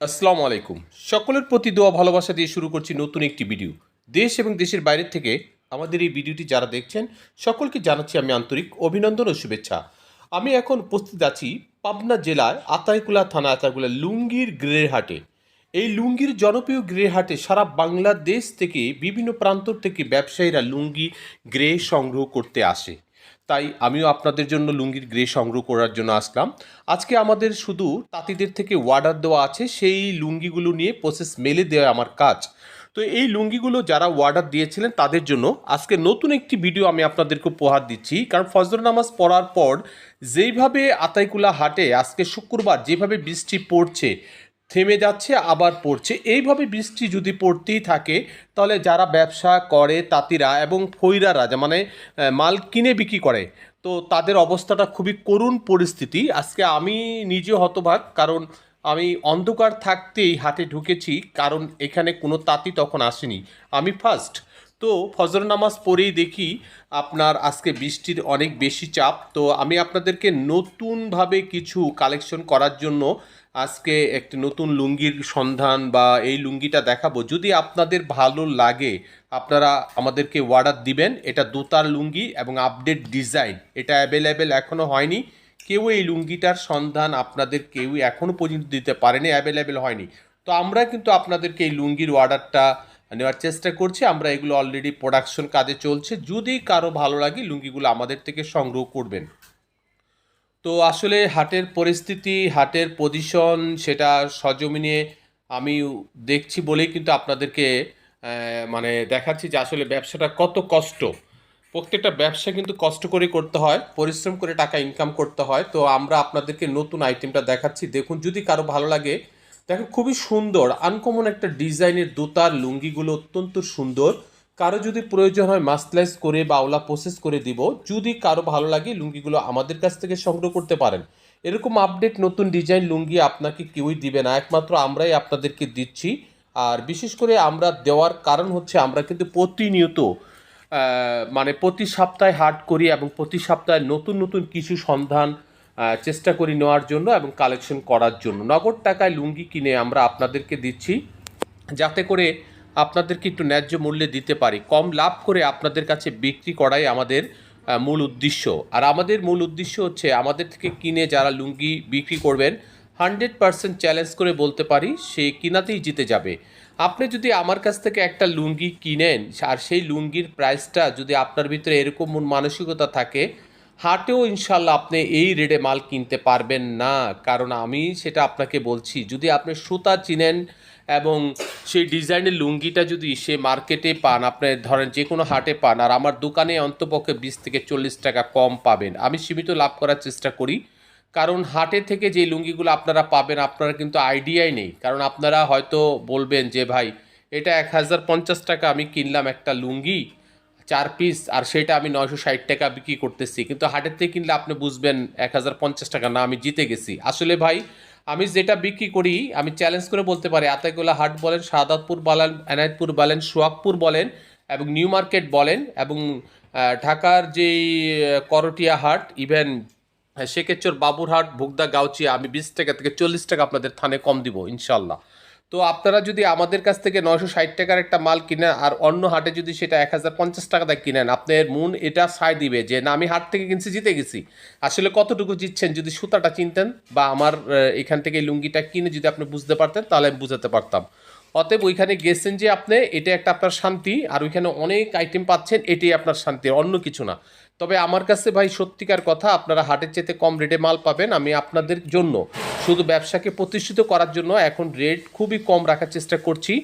আসসালামু আলাইকুম। সকলের প্রতি দোয়া, ভালোবাসা দিয়ে শুরু করছি নতুন একটি ভিডিও। দেশ এবং দেশের বাইরের থেকে আমাদের এই ভিডিওটি যারা দেখছেন, সকলকে জানাচ্ছি আমি আন্তরিক অভিনন্দন ও শুভেচ্ছা। আমি এখন উপস্থিত আছি পাবনা জেলার আতাইকুলা থানা, আতাইকুলা লুঙ্গির গ্রের হাটে। এই লুঙ্গির জনপ্রিয় গ্রে হাটে সারা বাংলাদেশ থেকে বিভিন্ন প্রান্ত থেকে ব্যবসায়ীরা লুঙ্গি গ্রে সংগ্রহ করতে আসে। তাই আমিও আপনাদের জন্য লুঙ্গির গ্রে সংগ্রহ করার জন্য আসলাম। আজকে আমাদের শুধু তাঁতিদের থেকে অর্ডার দেওয়া আছে, সেই লুঙ্গিগুলো নিয়ে প্রসেস মেলে দেওয়া আমার কাজ। তো এই লুঙ্গিগুলো যারা অর্ডার দিয়েছিলেন, তাদের জন্য আজকে নতুন একটি ভিডিও আমি আপনাদেরকে উপহার দিচ্ছি। কারণ ফজর নামাজ পড়ার পর যেইভাবে আতাইকুলা হাটে আজকে শুক্রবার যেভাবে বৃষ্টি পড়ছে থেমে যাচ্ছে, আবার পড়ছে। এইভাবে বৃষ্টি যদি পড়তেই থাকে, তাহলে যারা ব্যবসা করে তাঁতিরা এবং ফৈরারা মানে মাল কিনে বিক্রি করে, তো তাদের অবস্থাটা খুবই করুণ পরিস্থিতি। আজকে আমি নিজে হতবাক কারণ আমি অন্ধকার থাকতেই হাটে ঢুকেছি, কারণ এখানে কোনো তাঁতি তখন আসেনি। আমি ফার্স্ট তো ফজর নামাজ পড়েই দেখি আপনার আজকে বৃষ্টির অনেক বেশি চাপ। তো আমি আপনাদেরকে নতুনভাবে কিছু কালেকশন করার জন্য আজকে একটি নতুন লুঙ্গির সন্ধান বা এই লুঙ্গিটা দেখাবো। যদি আপনাদের ভালো লাগে, আপনারা আমাদেরকে অর্ডার দিবেন। এটা দোতার লুঙ্গি এবং আপডেট ডিজাইন এটা অ্যাভেলেবেল এখনও হয়নি। কেউ এই লুঙ্গিটার সন্ধান আপনাদের কেউ এখনও পর্যন্ত দিতে পারেনি অ্যাভেলেবেল হয়নি। তো আমরা কিন্তু আপনাদেরকে এই লুঙ্গির অর্ডারটা নেওয়ার চেষ্টা করছি। আমরা এগুলো অলরেডি প্রোডাকশন কাজে চলছে। যদি কারও ভালো লাগে, লুঙ্গিগুলো আমাদের থেকে সংগ্রহ করবেন। তো আসলে হাটের পরিস্থিতি, হাটের পজিশন সেটা সজমিনে আমি দেখছি বলেই কিন্তু আপনাদেরকে মানে দেখাচ্ছি যে আসলে ব্যবসাটা কত কষ্ট। প্রত্যেকটা ব্যবসা কিন্তু কষ্ট করে করতে হয়, পরিশ্রম করে টাকা ইনকাম করতে হয়। তো আমরা আপনাদেরকে নতুন আইটেমটা দেখাচ্ছি। দেখুন, যদি কারও ভালো লাগে, দেখেন খুবই সুন্দর আনকমন একটা ডিজাইনের দোতার লুঙ্গিগুলো অত্যন্ত সুন্দর। কারও যদি প্রয়োজন হয় মাস্টলাইজ করে বা ওলা প্রসেস করে দিব, যদি কারও ভালো লাগে লুঙ্গিগুলো আমাদের কাছ থেকে সংগ্রহ করতে পারেন। এরকম আপডেট নতুন ডিজাইন লুঙ্গি আপনাকে কেউই দিবে না, একমাত্র আমরাই আপনাদেরকে দিচ্ছি। আর বিশেষ করে আমরা দেওয়ার কারণ হচ্ছে আমরা কিন্তু প্রতিনিয়ত মানে প্রতি সপ্তাহে হাট করি এবং প্রতি সপ্তাহে নতুন নতুন কিছু সন্ধান চেষ্টা করি নেওয়ার জন্য এবং কালেকশন করার জন্য। নগদ টাকায় লুঙ্গি কিনে আমরা আপনাদেরকে দিচ্ছি। যাতে করে আপনাদেরকে একটু ন্যায্য মূল্যে দিতে পারি। কম লাভ করে আপনাদের কাছে বিক্রি করাই আমাদের মূল উদ্দেশ্য। আর আমাদের মূল উদ্দেশ্য হচ্ছে আমাদের থেকে কিনে যারা লুঙ্গি বিক্রি করবেন, হান্ড্রেড পার্সেন্ট চ্যালেঞ্জ করে বলতে পারি সে কিনাতেই জিতে যাবে। আপনি যদি আমার কাছ থেকে একটা লুঙ্গি কিনেন, আর সেই লুঙ্গির প্রাইসটা যদি আপনার ভিতরে এরকম মন মানসিকতা থাকে, হাটেও ইনশাল্লাহ আপনি এই রেডে মাল কিনতে পারবেন না। কারণ আমি সেটা আপনাকে বলছি, যদি আপনি সুতা চিনেন এবং সেই ডিজাইনের লুঙ্গিটা যদি সে মার্কেটে পান, আপনি ধরেন যে কোনো হাটে পান, আর আমার দোকানে অন্তপক্ষে বিশ থেকে চল্লিশ টাকা কম পাবেন। আমি সীমিত লাভ করার চেষ্টা করি। কারণ হাটে থেকে যে লুঙ্গিগুলো আপনারা পাবেন, আপনারা কিন্তু আইডিয়াই নেই। কারণ আপনারা হয়তো বলবেন যে, ভাই, এটা এক হাজার পঞ্চাশ টাকা আমি কিনলাম একটা লুঙ্গি, চার পিস আর সেটা আমি নয়শো ষাট টাকা বিক্রি করতেছি। কিন্তু হাটের থেকে কিনলে আপনি বুঝবেন, এক হাজার পঞ্চাশ টাকা না, আমি জিতে গেছি। আসলে ভাই আমি যেটা বিক্রি করি, আমি চ্যালেঞ্জ করে বলতে পারি আতাইকুলা হাট বলেন, সাদাতপুর বলেন, এনায়তপুর বলেন, সোয়াবপুর বলেন এবং নিউ মার্কেট বলেন এবং ঢাকার যেই করটিয়া হাট ইভেন শেখেচর বাবুরহাট, ভুগদা, গাউচিয়া, আমি বিশ টাকা থেকে চল্লিশ টাকা আপনাদের থানে কম দিব ইনশাল্লাহ তো আপনারা যদি আমাদের কাছ থেকে নয়শো ষাট টাকার একটা মাল কিনেন আর অন্য হাটে যদি সেটা এক হাজার পঞ্চাশ টাকা দিয়ে কিনেন, আপনার মন এটা সায় দিবে যে, না, আমি হাট থেকে কিনছি, জিতে গেছি। আসলে কতটুকু জিতছেন যদি সুতাটা চিনতেন বা আমার এখান থেকে লুঙ্গিটা কিনে যদি আপনি বুঝতে পারতেন, তাহলে আমি বুঝাতে পারতাম। অতএব ওইখানে গেছেন যে আপনি, এটা একটা আপনার শান্তি আর ওইখানে অনেক আইটেম পাচ্ছেন, এটাই আপনার শান্তি, অন্য কিছু না। তবে আমার কাছে ভাই সত্যিকার কথা, আপনারা হাটের চেতে কম রেটে মাল পাবেন আমি আপনাদের জন্য। শুধু ব্যবসাকে প্রতিষ্ঠিত করার জন্য এখন রেট খুবই কম রাখার চেষ্টা করছি।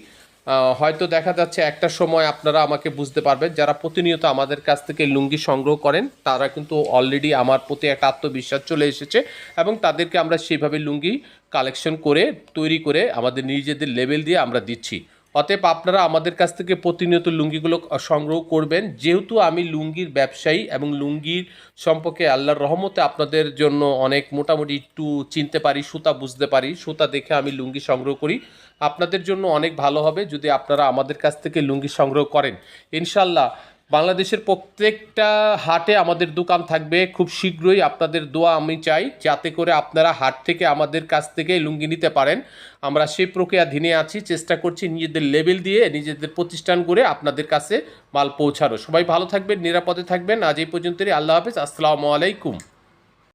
হয়তো দেখা যাচ্ছে একটা সময় আপনারা আমাকে বুঝতে পারবেন, যারা প্রতিনিয়ত আমাদের কাছ থেকে লুঙ্গি সংগ্রহ করেন, তারা কিন্তু অলরেডি আমার প্রতি একটা আত্মবিশ্বাস চলে এসেছে এবং তাদেরকে আমরা সেইভাবে লুঙ্গি কালেকশন করে, তৈরি করে আমাদের নিজেদের লেভেল দিয়ে আমরা দিচ্ছি। অতএব আপনারা আমাদের কাছ থেকে প্রতিনিয়ত লুঙ্গিগুলো সংগ্রহ করবেন। যেহেতু আমি লুঙ্গির ব্যবসায়ী এবং লুঙ্গির সম্পর্কে আল্লাহর রহমতে আপনাদের জন্য অনেক মোটামুটি একটু চিনতে পারি, সুতা বুঝতে পারি, সুতা দেখে আমি লুঙ্গি সংগ্রহ করি। আপনাদের জন্য অনেক ভালো হবে যদি আপনারা আমাদের কাছ থেকে লুঙ্গি সংগ্রহ করেন। ইনশাল্লাহ বাংলাদেশের প্রত্যেকটা হাটে আমাদের দোকান থাকবে। খুব শীঘ্রই আপনাদের দোয়া আমি চাই, যাতে করে আপনারা হাট থেকে আমাদের কাছ থেকে লুঙ্গি নিতে পারেন। আমরা সেই প্রক্রিয়া প্রক্রিয়াধীনে আছি, চেষ্টা করছি নিজেদের লেভেল দিয়ে, নিজেদের প্রতিষ্ঠান করে আপনাদের কাছে মাল পৌঁছানো সবাই ভালো থাকবেন, নিরাপদে থাকবেন। আজ এই পর্যন্তই, আল্লাহ হাফিজ, আসসালামু আলাইকুম।